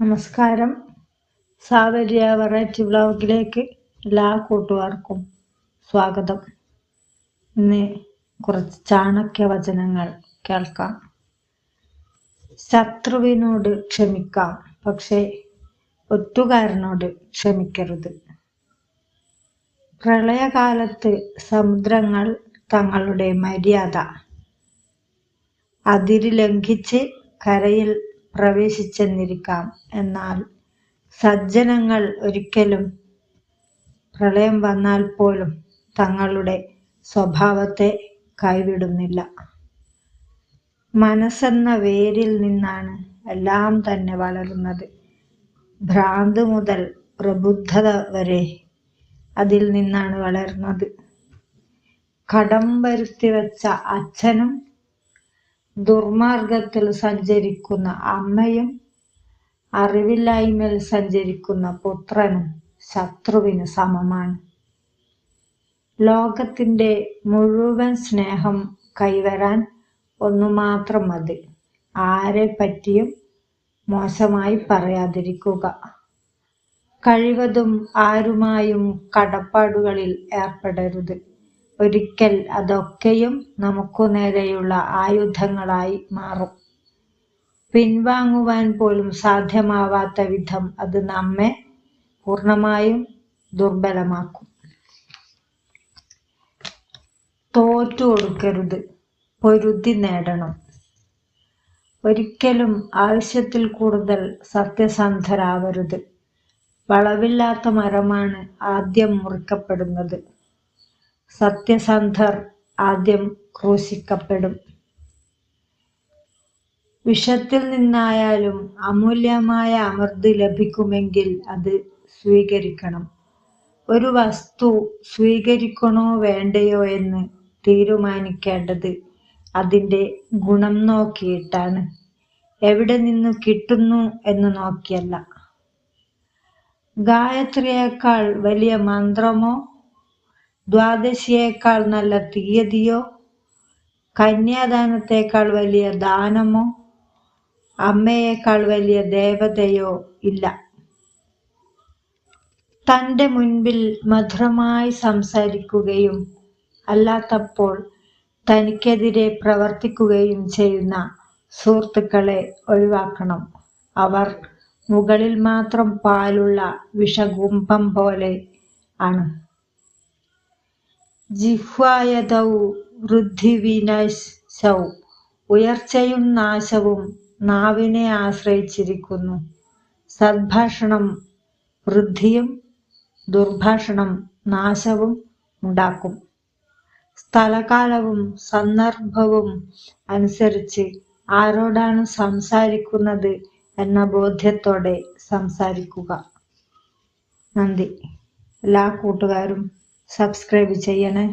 നമസ്കാരം. സാവര്യ വെറൈറ്റി വ്ലോഗിലേക്ക് എല്ലാ കൂട്ടുകാർക്കും സ്വാഗതം. ഇന്ന് കുറച്ച് ചാണക്യ വചനങ്ങൾ കേൾക്കാം. ശത്രുവിനോട് ക്ഷമിക്കാം പക്ഷേ ഒറ്റുകാരനോട് ക്ഷമിക്കരുത്. പ്രളയകാലത്ത് സമുദ്രങ്ങൾ തങ്ങളുടെ മര്യാദ അതിര് ലംഘിച്ച് കരയിൽ പ്രവേശിച്ചെന്നിരിക്കാം. എന്നാൽ സജ്ജനങ്ങൾ ഒരിക്കലും പ്രളയം വന്നാൽ പോലും തങ്ങളുടെ സ്വഭാവത്തെ കൈവിടുന്നില്ല. മനസ്സെന്ന വേരിൽ നിന്നാണ് എല്ലാം തന്നെ വളരുന്നത്. ഭ്രാന്ത് മുതൽ പ്രബുദ്ധത വരെ അതിൽ നിന്നാണ് വളരുന്നത്. കടം വരുത്തി വെച്ച അച്ഛനും ദുർമാർഗത്തിൽ സഞ്ചരിക്കുന്ന അമ്മയും അറിവില്ലായ്മയിൽ സഞ്ചരിക്കുന്ന പുത്രനും ശത്രുവിന് സമമാണ്. ലോകത്തിന്റെ മുഴുവൻ സ്നേഹം കൈവരാൻ ഒന്നു മാത്രം മതി. ആരെ പറ്റിയും മോശമായി പറയാതിരിക്കുക. കഴിവതും ആരുമായും കടപ്പാടുകളിൽ ഏർപ്പെടരുത്. ഒരിക്കൽ അതൊക്കെയും നമുക്കു നേരെയുള്ള ആയുധങ്ങളായി മാറും. പിൻവാങ്ങുവാൻ പോലും സാധ്യമാവാത്ത വിധം അത് നമ്മെ പൂർണമായും ദുർബലമാക്കും. തോറ്റു കൊടുക്കരുത് പൊരുതി നേടണം. ഒരിക്കലും ആവശ്യത്തിൽ കൂടുതൽ സത്യസന്ധരാവരുത്. വളവില്ലാത്ത മരമാണ് ആദ്യം മുറിക്കപ്പെടുന്നത്. സത്യസന്ധർ ആദ്യം ക്രൂശിക്കപ്പെടും. വിഷത്തിൽ നിന്നായാലും അമൂല്യമായ അമൃത് ലഭിക്കുമെങ്കിൽ അത് സ്വീകരിക്കണം. ഒരു വസ്തു സ്വീകരിക്കണോ വേണ്ടയോ എന്ന് തീരുമാനിക്കേണ്ടത് അതിന്റെ ഗുണം നോക്കിയിട്ടാണ്. എവിടെ നിന്ന് കിട്ടുന്നു എന്ന് നോക്കിയല്ല. ഗായത്രിയേക്കാൾ വലിയ മന്ത്രമോ ദ്വാദശിയേക്കാൾ നല്ല തീയതിയോ കന്യാദാനത്തേക്കാൾ വലിയ ദാനമോ അമ്മയേക്കാൾ വലിയ ദേവതയോ ഇല്ല. തന്റെ മുൻപിൽ മധുരമായി സംസാരിക്കുകയും അല്ലാത്തപ്പോൾ തനിക്കെതിരെ പ്രവർത്തിക്കുകയും ചെയ്യുന്ന സുഹൃത്തുക്കളെ ഒഴിവാക്കണം. അവർ മുകളിൽ മാത്രം പാലുള്ള വിഷകുംഭം പോലെ ആണ്. ജിഹ്വായതൗ വൃദ്ധിവിനശൗ ഉയർച്ചയും നാശവും നാവിനെ ആശ്രയിച്ചിരിക്കുന്നു. സദ്ഭാഷണം വൃദ്ധിയും ദുർഭാഷണം നാശവും ഉണ്ടാക്കും. സ്ഥലകാലവും സന്ദർഭവും അനുസരിച്ച് ആരോടാണ് സംസാരിക്കുന്നത് എന്ന ബോധ്യത്തോടെ സംസാരിക്കുക. നന്ദി. എല്ലാ കൂട്ടുകാരും സബ്സ്ക്രൈബ് ചെയ്യണേ.